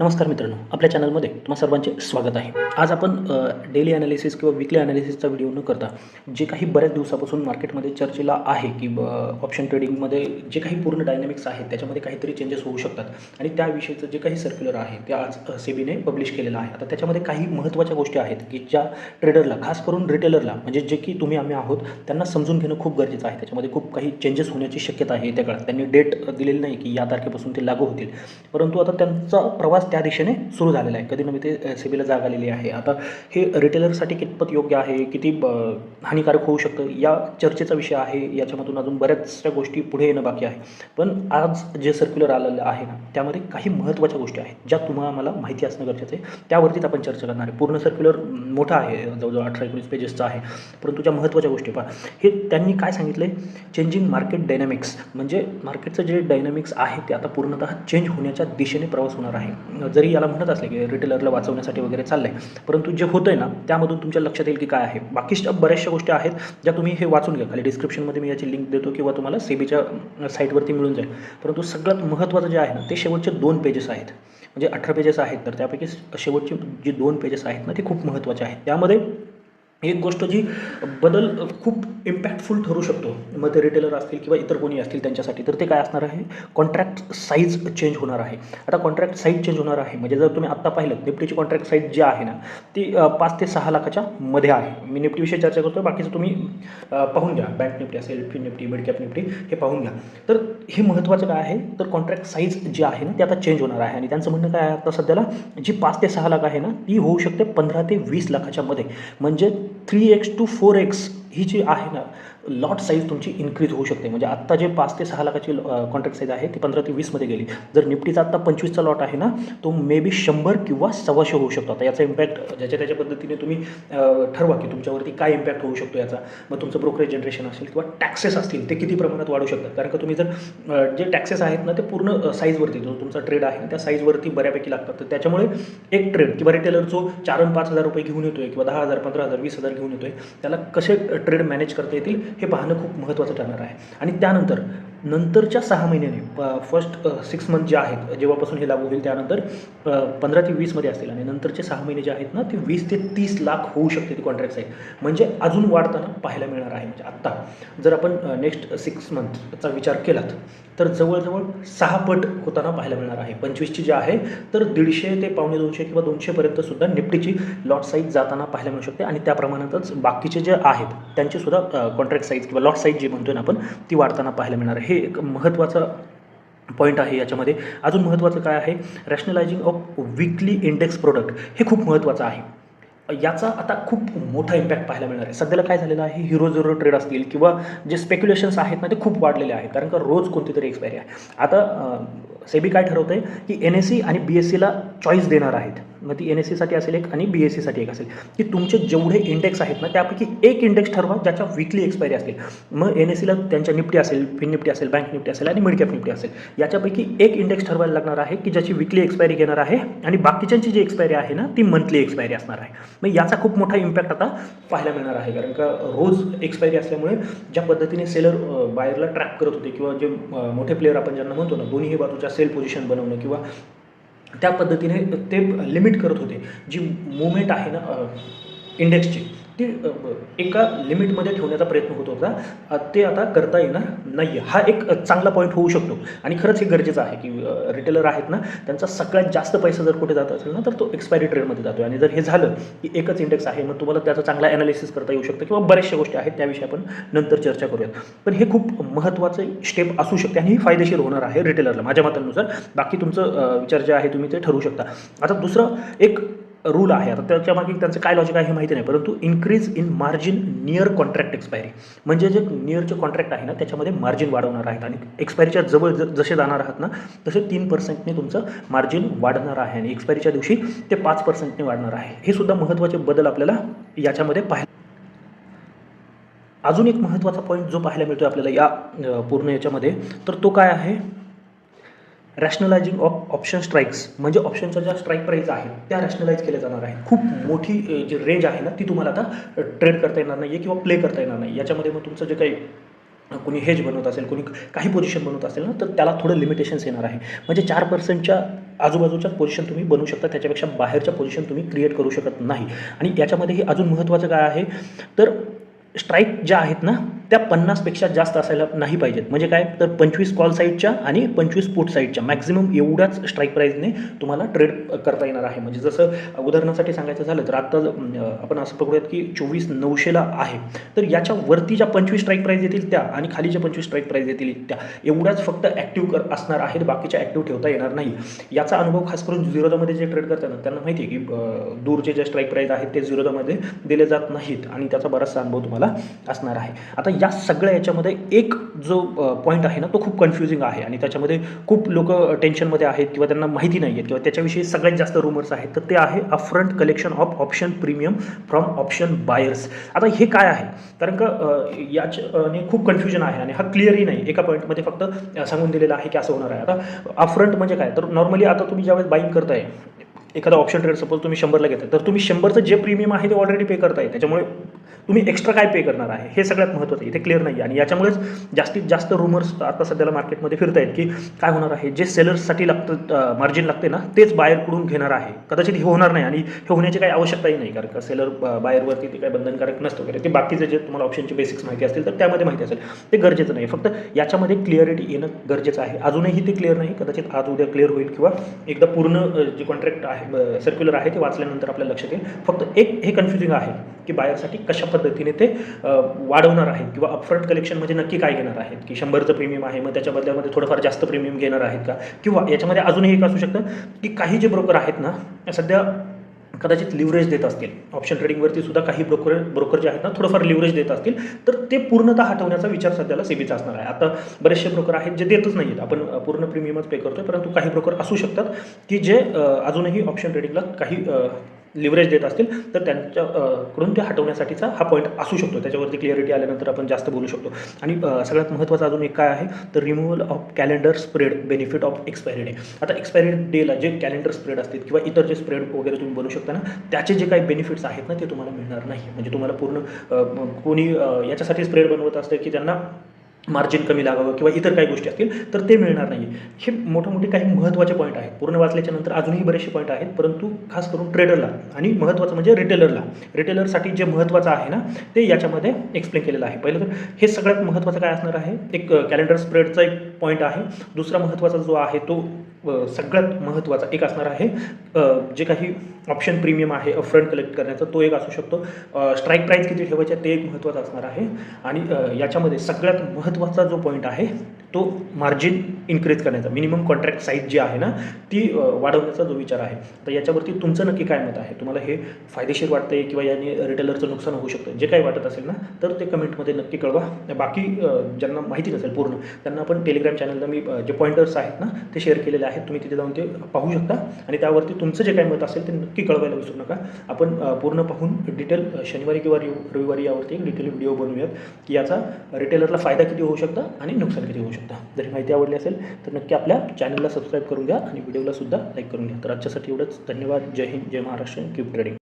नमस्कार मित्रांनो आपल्या चॅनलमध्ये तुम्हा सर्वांचे स्वागत आहे. आज आपण डेली ॲनालिसिस किंवा विकली ॲनालिसिसचा व्हिडिओ न करता जे काही बऱ्याच दिवसापासून मार्केटमध्ये चर्चेला आहे की ऑप्शन ट्रेडिंगमध्ये जे काही पूर्ण डायनॅमिक्स आहेत त्याच्यामध्ये काहीतरी चेंजेस होऊ शकतात. आणि त्याविषयीचं जे काही सर्क्युलर आहे ते आज सेबीने पब्लिश केलेलं आहे. आता त्याच्यामध्ये काही महत्त्वाच्या गोष्टी आहेत की ज्या ट्रेडरला खास करून रिटेलरला म्हणजे जे की तुम्ही आम्ही आहोत त्यांना समजून घेणं खूप गरजेचं आहे. त्याच्यामध्ये खूप काही चेंजेस होण्याची शक्यता आहे त्या काळात. त्यांनी डेट दिलेली नाही की या तारखेपासून ते लागू होतील. परंतु आता त्यांचा प्रवास त्या दिशेने सुरू झालेला आहे. कधी नव्हे ते सेबीला जाग आलेली आहे. आता हे रिटेलरसाठी कितपत योग्य आहे? किती ब- हानिकारक होऊ शकतं? या चर्चेचा विषय आहे. याच्यामधून अजून बऱ्याचशा गोष्टी पुढे येणं बाकी आहे. पण आज जे सर्क्युलर आलेलं आहे ना त्यामध्ये काही महत्त्वाच्या गोष्टी आहेत ज्या तुम्हाला मला माहिती असणं गरजेचं आहे. त्यावरतीच आपण चर्चा करणार आहे. पूर्ण सर्क्युलर मोठा आहे जवळजवळ अठरा एकोणीस पेजेसचा आहे. परंतु ज्या महत्त्वाच्या गोष्टी पहा. हे त्यांनी काय सांगितले चेंजिंग मार्केट डायनॅमिक्स म्हणजे मार्केटचं जे डायनॅमिक्स आहे ते आता पूर्णतः चेंज होण्याच्या दिशेने प्रवास होणार आहे. जरी याला म्हणत असले की रिटेलरला वाचवण्यासाठी वगैरे चाललं आहे परंतु जे होतं आहे ना त्यामधून तुमच्या लक्षात येईल की काय आहे. बाकीच्या बऱ्याचशा गोष्टी आहेत ज्या तुम्ही हे वाचून घ्या. खाली डिस्क्रिप्शनमध्ये मी याची लिंक देतो किंवा तुम्हाला सेबीच्या साईटवरती मिळून जाईल. परंतु सगळ्यात महत्त्वाचं जे आहे ना ते शेवटचे दोन पेजेस आहेत. म्हणजे अठरा पेजेस आहेत तर त्यापैकी शेवटचे जे दोन पेजेस आहेत ना ते खूप महत्त्वाचे आहेत. त्यामध्ये एक गोष्ट जी बदल खूप इम्पॅक्टफुल ठरू शकतो. मग ते रिटेलर असतील किंवा इतर कोणी असतील त्यांच्यासाठी तर ते काय असणार आहे? कॉन्ट्रॅक्ट साईज चेंज होणार आहे. आता कॉन्ट्रॅक्ट साईज चेंज होणार आहे. म्हणजे जर तुम्ही आत्ता पाहिलं निफ्टीची कॉन्ट्रॅक्ट साईज जी आहे ना ती पाच ते सहा लाखाच्या मध्ये आहे. मी निफ्टीविषयी चर्चा करतो बाकीचं तुम्ही पाहून घ्या. बँक निफ्टी असेल फी निफ्टी मिडकॅप निफ्टी हे पाहून घ्या. तर हे महत्त्वाचं काय आहे? तर कॉन्ट्रॅक्ट साईज जी आहे ना ती आता चेंज होणार आहे. आणि त्यांचं म्हणणं काय आहे आता सध्याला? जी पाच ते सहा लाख आहे ना ती होऊ शकते पंधरा ते वीस लाखाच्या मध्ये. म्हणजे 3x to 4x ही जी आहे ना लॉट साईज तुमची इन्क्रीज होऊ शकते. म्हणजे आत्ता जे पाच ते सहा लाखाची कॉन्ट्रॅक्ट साईज आहे ती पंधरा ते वीसमध्ये गेली. जर निफ्टीचा आत्ता पंचवीसचा लॉट आहे ना तो मे बी शंभर किंवा सव्वाशे होऊ शकतो. आता याचा इम्पॅक्ट ज्याच्या त्याच्या पद्धतीने तुम्ही ठरवा की तुमच्यावरती काय इम्पॅक्ट होऊ शकतो याचा. मग तुमचं ब्रोकरेज जनरेशन असेल किंवा टॅक्सेस असतील ते किती प्रमाणात वाढू शकतात. कारण का तुम्ही जर जे टॅक्सेस आहेत ना ते पूर्ण साईजवरती जो तुमचा ट्रेड आहे ना त्या साईजवरती बऱ्यापैकी लागतात. तर त्याच्यामुळे एक ट्रेड किंवा रिटेलर जो चार आणि पाच हजार रुपये घेऊन येतोय किंवा दहा हजार पंधरा हजार वीस हजार घेऊन येतोय त्याला कसे ट्रेड मॅनेज करता येतील हे पाहणं खूप महत्त्वाचं ठरणार आहे. आणि त्यानंतर नंतरच्या सहा महिन्याने फर्स्ट सिक्स मंथ जे आहेत जेव्हापासून हे लागू होईल त्यानंतर पंधरा ते वीसमध्ये असतील. आणि नंतरचे सहा महिने जे आहेत ना ते वीस ते तीस लाख होऊ शकते ते कॉन्ट्रॅक्ट साईज म्हणजे अजून वाढताना पाहायला मिळणार आहे म्हणजे आत्ता. जर आपण नेक्स्ट सिक्स मंथचा विचार केलात तर जवळजवळ सहा पट होताना पाहायला मिळणार आहे. पंचवीसची जी आहे तर दीडशे ते पावणे दोनशे किंवा दोनशेपर्यंत सुद्धा निफ्टीची लॉट साईज जाताना पाहायला मिळू शकते. आणि त्याप्रमाणातच बाकीचे जे आहेत त्यांची सुद्धा कॉन्ट्रॅक्ट साईज किंवा लॉट साईज जी म्हणतोय ना आपण ती वाढताना पाहायला मिळणार आहे. हे एक महत्त्वाचं पॉईंट आहे याच्यामध्ये. अजून महत्त्वाचं काय आहे? Rationalising of weekly index product हे खूप महत्त्वाचं आहे. याचा आता खूप मोठा इम्पॅक्ट पाहायला मिळणार आहे. सध्याला काय झालेलं आहे? हिरो झिरो ट्रेड असतील किंवा जे स्पेक्युलेशन्स आहेत ना ते खूप वाढलेले आहेत. कारण का रोज कोणती तरी एक्सपायरी आहे. आता सेबी काय ठरवतं आहे की एन एस सी आणि बी एस सीला चॉईस देणार आहेत. मग ती एन एस सीसाठी असेल एक आणि बी एस सीसाठी एक असेल. की तुमचे जेवढे इंडेक्स आहेत ना त्यापैकी एक इंडेक्स ठरवा ज्याच्या विकली एक्सपायरी असेल. मग एन एस सीला त्यांच्या निफ्टी असेल फिन निफ्टी असेल बँक निफ्टी असेल आणि मिडकॅप निफ्टी असेल. याच्यापैकी एक इंडेक्स ठरवायला लागणार आहे की ज्याची विकली एक्सपायरी घेणार आहे आणि बाकीच्यांची जी एक्सपायरी आहे ना ती मंथली एक्सपायरी असणार आहे. मग याचा खूप मोठा इम्पॅक्ट आता पाहायला मिळणार आहे. कारण का रोज एक्सपायरी असल्यामुळे ज्या पद्धतीने सेलर बायरला ट्रॅक करत होते किंवा जे मोठे प्लेअर आपण ज्यांना म्हणतो ना दोन्ही बाजूच्या सेल पोझिशन बनवणं किंवा त्या पद्धतीने ते लिमिट करत होते. जी मुवमेंट आहे ना इंडेक्सची ती एका लिमिटमध्ये ठेवण्याचा प्रयत्न होत होता. ते आता करता येणार नाही आहे हा एक चांगला पॉईंट होऊ शकतो. आणि खरंच हे गरजेचं आहे की रिटेलर आहेत ना त्यांचा सगळ्यात जास्त पैसा जर कुठे जात असेल ना तर तो एक्सपायरी ट्रेडमध्ये जातो आणि जर हे झालं की एकच इंडेक्स आहे मग तुम्हाला त्याचा चांगला ॲनालिसिस करता येऊ शकतं किंवा बऱ्याचशा गोष्टी आहेत त्याविषयी आपण नंतर चर्चा करूयात. पण हे खूप महत्त्वाचं स्टेप असू शकते आणि ही फायदेशीर होणार आहे रिटेलरला माझ्या मतानुसार. बाकी तुमचं विचार जे आहे तुम्ही ते ठरवू शकता. आता दुसरं एक रूल आहे. आता त्याच्यामागे त्यांचं काय लॉजिक आहे हे माहिती नाही परंतु increase in margin near contract expiry म्हणजे जे नियरचे कॉन्ट्रॅक्ट आहे ना त्याच्यामध्ये मार्जिन वाढवणार आहेत. आणि एक्सपायरीच्या जवळ ज जसे जाणार आहात ना तसे तीन पर्सेंटने तुमचं मार्जिन वाढणार आहे. आणि एक्सपायरीच्या दिवशी ते पाच पर्सेंटने वाढणार आहे. हे सुद्धा महत्त्वाचे बदल आपल्याला याच्यामध्ये पाहायला अजून एक महत्त्वाचा पॉईंट जो पाहायला मिळतो आपल्याला या पूर्ण याच्यामध्ये तर तो काय आहे? रॅशनलायझिंग ऑफ ऑप्शन स्ट्राईक्स म्हणजे ऑप्शनच्या ज्या स्ट्राईक प्राईस आहेत त्या रॅशनलाइज केल्या जाणार आहेत. खूप मोठी जी रेंज आहे ना ती तुम्हाला आता ट्रेड करता येणार नाही आहे किंवा प्ले करता येणार नाही याच्यामध्ये मग तुमचं जे काही कोणी हेज बनवत असेल कोणी काही पोझिशन बनवत असेल ना तर त्याला थोडं लिमिटेशन्स येणार आहे. म्हणजे चार पर्सेंटच्या आजूबाजूच्या पोझिशन तुम्ही बनवू शकता त्याच्यापेक्षा बाहेरच्या पोझिशन तुम्ही क्रिएट करू शकत नाही. आणि याच्यामध्ये हे अजून महत्त्वाचं काय आहे? तर स्ट्राईक ज्या आहेत ना त्या पन्नासपेक्षा जास्त असायला नाही पाहिजेत. म्हणजे काय? तर पंचवीस कॉल साईडच्या आणि पंचवीस पुट साईडच्या मॅक्झिमम एवढ्याच स्ट्राईक प्राईजने तुम्हाला ट्रेड करता येणार आहे. म्हणजे जसं उदाहरणासाठी सांगायचं झालं तर आत्ता आपण असं पकडूयात की चोवीस नऊशेला आहे. तर याच्या वरती ज्या पंचवीस स्ट्राईक प्राईज येतील त्या आणि खालीच्या पंचवीस स्ट्राईक प्राईज येतील त्या एवढ्याच फक्त ॲक्टिव्ह कर असणार आहेत. बाकीच्या ॲक्टिव्ह ठेवता येणार नाही. याचा अनुभव खास करून झिरोदामध्ये जे ट्रेड करतात ना त्यांना माहिती आहे की दूरचे जे स्ट्राईक प्राईज आहेत ते झिरोदामध्ये दिले जात नाहीत आणि त्याचा बराचसा अनुभव तुम्हाला असणार आहे. आता या सगळ्या याच्यामध्ये एक जो पॉईंट आहे ना तो खूप कन्फ्युजिंग आहे. आणि त्याच्यामध्ये खूप लोक टेन्शनमध्ये आहेत किंवा त्यांना माहिती नाही आहेत किंवा त्याच्याविषयी सगळ्यात जास्त रुमर्स आहेत. तर ते आहे upfront collection of option premium from option buyers आता हे काय आहे? कारण का याच्याने खूप कन्फ्युजन आहे आणि हा क्लिअरही नाही. एका पॉईंटमध्ये फक्त सांगून दिलेलं आहे की असं होणार आहे. आता अफ्रंट म्हणजे काय? तर नॉर्मली आता तुम्ही ज्यावेळेस बाईंग करताय एखादा ऑप्शन ट्रेड सपोज तुम्ही शंभरला घेता तर तुम्ही शंभरचं जे प्रीमियम आहे ते ऑलरेडी पे करताय. त्याच्यामुळे तुम्ही एक्स्ट्रा काय पे करणार आहे? हे सगळ्यात महत्त्वाचं आहे. इथे क्लिअर नाही आहे आणि याच्यामुळेच जास्तीत जास्त रुमर्स आता सध्याला मार्केटमध्ये फिरत आहेत की काय होणार आहे? जे सेलर्ससाठी लागतं मार्जिन लागते ना तेच बायरकडून घेणार आहे. कदाचित हे होणार नाही आणि हे होण्याची काही आवश्यकताही नाही. कारण का सेलर बायरवरती ते काही बंधनकारक नसतं वगैरे. ते बाकीचे जे तुम्हाला ऑप्शनचे बेसिक्स माहिती असतील तर त्यामध्ये माहिती असेल. ते गरजेचं नाही फक्त याच्यामध्ये क्लिअरिटी येणं गरजेचं आहे. अजूनही ते क्लिअर नाही. कदाचित आज उद्या क्लिअर होईल किंवा एकदा पूर्ण जे कॉन्ट्रॅक्ट आहे सर्क्युलर आहे ते वाचल्यानंतर आपल्या लक्षात येईल. फक्त एक हे कन्फ्युजिंग आहे. की बायरसाठी कशा पद्धतीने ते वाढवणार आहेत किंवा अपफ्रंट कलेक्शन म्हणजे नक्की काय घेणार आहेत? की शंभरचं प्रीमियम आहे मग त्याच्या बदल्यामध्ये थोडंफार जास्त प्रीमियम घेणार आहेत का? किंवा याच्यामध्ये अजूनही एक असू शकतं की काही जे ब्रोकर आहेत ना सध्या कदाचित लिव्हरेज देत असतील. ऑप्शन ट्रेडिंगवरती सुद्धा काही ब्रोकर ब्रोकर जे आहेत ना थोडंफार लिव्हरेज देत असतील. तर ते पूर्णतः हटवण्याचा विचार सध्याला सेबीचा असणार आहे. आता बरेचसे ब्रोकर आहेत जे देतच नाही आहेत आपण पूर्ण प्रीमियमच पे करतोय परंतु काही ब्रोकर असू शकतात की जे अजूनही ऑप्शन ट्रेडिंगला काही लिव्हरेज देत असतील तर त्यांच्याकडून ते हटवण्यासाठीचा हा पॉईंट असू शकतो. त्याच्यावरती क्लिअरिटी आल्यानंतर आपण जास्त बोलू शकतो. आणि सगळ्यात महत्त्वाचं अजून एक काय आहे तर removal of calendar spread benefit of expiry day आता एक्सपायरी डेला जे कॅलेंडर स्प्रेड असतील किंवा इतर जे स्प्रेड वगैरे तुम्ही बनवू शकता ना त्याचे जे काही बेनिफिट्स आहेत ना ते तुम्हाला मिळणार नाही. म्हणजे तुम्हाला पूर्ण कोणी याच्यासाठी स्प्रेड बनवत असतं की त्यांना मार्जिन कमी लागावं किंवा इतर काही गोष्टी असतील तर ते मिळणार नाही हे मोठे मोठे काही महत्त्वाचे पॉईंट आहेत. पूर्ण वाचल्याच्या नंतर अजूनही बरेचसे पॉईंट आहेत परंतु खास करून ट्रेडरला आणि महत्त्वाचं म्हणजे रिटेलरला रिटेलरसाठी जे महत्त्वाचं आहे ना ते याच्यामध्ये एक्सप्लेन केलेलं आहे. पहिलं तर हे सगळ्यात महत्त्वाचं काय असणार आहे? एक कॅलेंडर स्प्रेडचा एक पॉईंट आहे. दुसरा महत्त्वाचा जो आहे तो सगळ्यात महत्त्वाचा एक असणार आहे जे काही ऑप्शन प्रीमियम आहे फ्रंट कलेक्ट करण्याचा तो एक असू शकतो. स्ट्राईक प्राईस किती ठेवायचे ते एक महत्त्वाचं असणार आहे. आणि याच्यामध्ये सगळ्यात महत्त्वाचा जो पॉईंट आहे तो मार्जिन इन्क्रीज करण्याचा. मिनिमम कॉन्ट्रॅक्ट साईज जी आहे ना ती वाढवण्याचा जो विचार आहे. तर याच्यावरती तुमचं नक्की काय मत आहे? तुम्हाला हे फायदेशीर वाटतंय किंवा याने रिटेलरचं नुकसान होऊ शकतं जे काही वाटत असेल ना तर ते कमेंटमध्ये नक्की कळवा. बाकी ज्यांना माहिती नसेल पूर्ण त्यांना आपण टेलिग्राम चॅनलला मी जे पॉईंटर्स आहेत ना ते शेअर केलेले आहेत. तुम्ही तिथे जाऊन ते पाहू शकता. आणि त्यावरती तुमचं जे काही मत असेल ते नक्की कळवायला विसरू नका. आपण पूर्ण पाहून डिटेल शनिवारी किंवा रवि- रविवारी यावरती एक डिटेल व्हिडिओ बनवूयात की याचा रिटेलरला फायदा किती होऊ शकता आणि नुकसान किती होऊ शकतं. शकता जरी माहिती आवडली असेल तर नक्की आपल्या चॅनलला सबस्क्राईब करून घ्या आणि व्हिडिओला सुद्धा लाईक करून घ्या. तर आजच्यासाठी एवढंच. धन्यवाद. जय हिंद. जय महाराष्ट्र. Keep trading